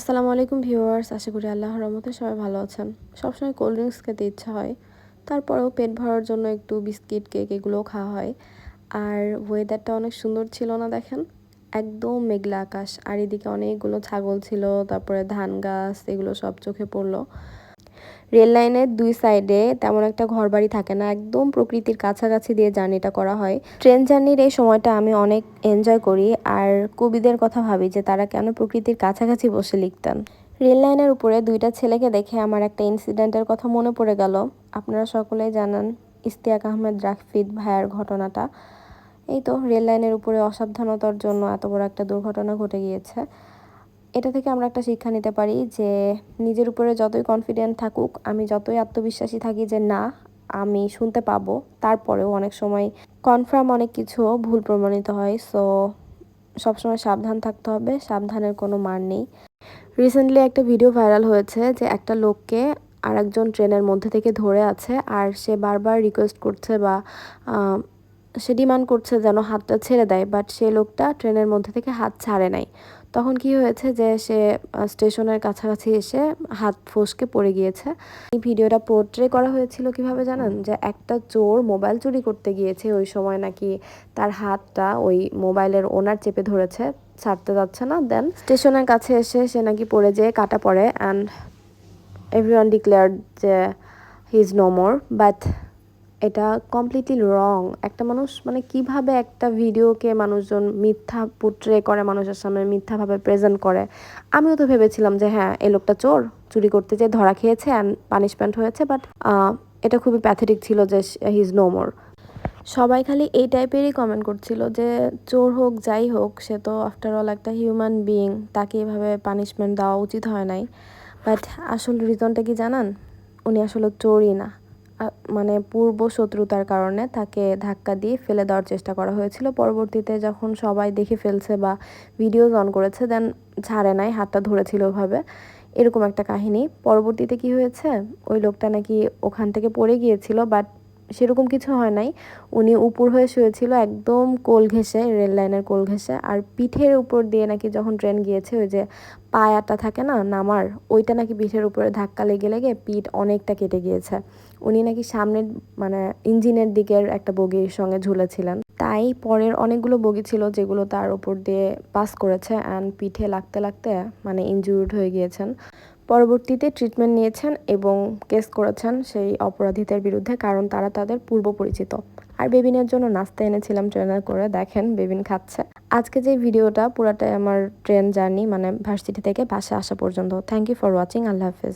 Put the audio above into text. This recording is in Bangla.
আসসালামু আলাইকুম ভিউয়ার্স, আশা করি আল্লাহর রহমতে সবাই ভালো আছেন। সবসময় কোল্ড ড্রিঙ্কস খেতে ইচ্ছা হয়, তারপরেও পেট ভরার জন্য একটু বিস্কিট, কেক এগুলোও খাওয়া হয়। আর ওয়েদারটা অনেক সুন্দর ছিল না দেখেন? একদম মেঘলা আকাশ, আর এদিকে অনেকগুলো ছাগল ছিল, তারপরে ধান গাছ, এগুলো সব চোখে পড়ল। রেল লাইনের দুই সাইডে তেমন একটা ঘরবাড়ি থাকে না, একদম প্রকৃতির কাছাকাছি দিয়ে জার্নিটা করা হয়। ট্রেন জার্নির এই সময়টা আমি অনেক এনজয় করি আর কবিদের কথা ভাবি যে তারা কেন প্রকৃতির কাছাকাছি বসে লিখতেন। রেল লাইনের উপরে দুইটা ছেলেকে দেখে আমার একটা ইনসিডেন্টের কথা মনে পড়ে গেল। আপনারা সকলেই জানান ইস্তিয়াক আহমেদ রাফিদ ভাইয়ার ঘটনাটা। এই তো, রেল লাইনের উপরে অসাবধানতার জন্য এত বড় একটা দুর্ঘটনা ঘটে গিয়েছে। এটা থেকে আমরা একটা শিক্ষা নিতে পারি যে নিজের উপরে যতই কনফিডেন্ট থাকুক, আমি যতই আত্মবিশ্বাসী থাকি যে না, আমি শুনতে পাবো। তারপরেও অনেক সময় কনফার্ম অনেক কিছু ভুল প্রমাণিত হয়। সো সবসময় সাবধান থাকতে হবে, সাবধানের কোনো মার নেই। রিসেন্টলি একটা ভিডিও ভাইরাল হয়েছে যে একটা লোককে আর একজন ট্রেনের মধ্যে থেকে ধরে আছে আর সে বারবার রিকোয়েস্ট করছে বা সে ডিমান্ড করছে যেন হাতটা ছেড়ে দেয় বাট সে লোকটা ট্রেনের মধ্যে থেকে হাত ছাড়ে নাই। তখন কি হয়েছে যে সে স্টেশনের কাছাকাছি এসে হাত ফসকে পড়ে গিয়েছে। এই ভিডিওটা পোর্ট্রে করা হয়েছিল কীভাবে জানেন? যে একটা চোর মোবাইল চুরি করতে গিয়েছে, ওই সময় নাকি তার হাতটা ওই মোবাইলের ওনার চেপে ধরেছে, ছাড়তে যাচ্ছে না, দেন স্টেশনের কাছে এসে সে নাকি পড়ে যেয়ে কাটা পড়ে অ্যান্ড এভরিওয়ান ডিক্লেয়ার যে he is no more but এটা কমপ্লিটলি রং একটা মানুষ মানে কীভাবে একটা ভিডিওকে মানুষজন মিথ্যা পুট্রে করে, মানুষের সামনে মিথ্যাভাবে প্রেজেন্ট করে? আমিও তো ভেবেছিলাম যে হ্যাঁ এই লোকটা চোর, চুরি করতে যেয়ে ধরা খেয়েছে অ্যান্ড পানিশমেন্ট হয়েছে বাট এটা খুবই প্যাথেটিক ছিল যে হি ইজ নো মোর সবাই খালি এই টাইপেরই কমেন্ট করছিল যে চোর হোক, যাই হোক, সে তো আফটার অল একটা হিউম্যান বিইং তাকে এভাবে পানিশমেন্ট দেওয়া উচিত হয় নাই। বাট আসল রিজনটা কি জানান? উনি আসলে চোরই না। মানে পূর্ব শত্রুতার কারণে তাকে ধাক্কা দিয়ে ফেলে দেওয়ার চেষ্টা করা হয়েছিল। পরবর্তীতে যখন সবাই দেখে ফেলছে বা ভিডিওজ অন করেছে দেন ছাড়ে নাই, হাতটা ধরেছিল ওভাবে। এরকম একটা কাহিনী। পরবর্তীতে কি হয়েছে? ওই লোকটা নাকি ওখান থেকে পড়ে গিয়েছিল বাট সেরকম কিছু হয় নাই। উনি উপর হয়ে শুয়েছিল একদম কোল ঘেঁষে, রেল লাইনের কোল ঘেসে আর পিঠের উপর দিয়ে নাকি যখন ট্রেন গিয়েছে, ওই যে পায়াটা থাকে না, নামার, ওইটা নাকি পিঠের উপরে ধাক্কা লেগে লেগে পিঠ অনেকটা কেটে গিয়েছে। উনি নাকি সামনের মানে ইঞ্জিনের দিকের একটা বগির সঙ্গে ঝুলেছিলেন। তাই পরের অনেকগুলো বগি ছিল যেগুলো তার উপর দিয়ে পাস করেছে। অ্যান্ড পিঠে লাগতে লাগতে মানে ইনজুর্ড হয়ে গিয়েছেন। পরবর্তীতে ট্রিটমেন্ট নিয়েছেন এবং কেস করেছেন সেই অপরাধীদের বিরুদ্ধে, কারণ তারা তাদের পূর্ব পরিচিত। আর বেবিনের জন্য নাস্তা এনেছিলাম ট্রেনার করে দেখেন, বেবিন খাচ্ছে। আজকে যে ভিডিওটা, পুরাটাই আমার ট্রেন জার্নি মানে ভার্সিটি থেকে বাসে আসা পর্যন্ত। থ্যাংক ইউ ফর ওয়াচিং আল্লাহ হাফিজ।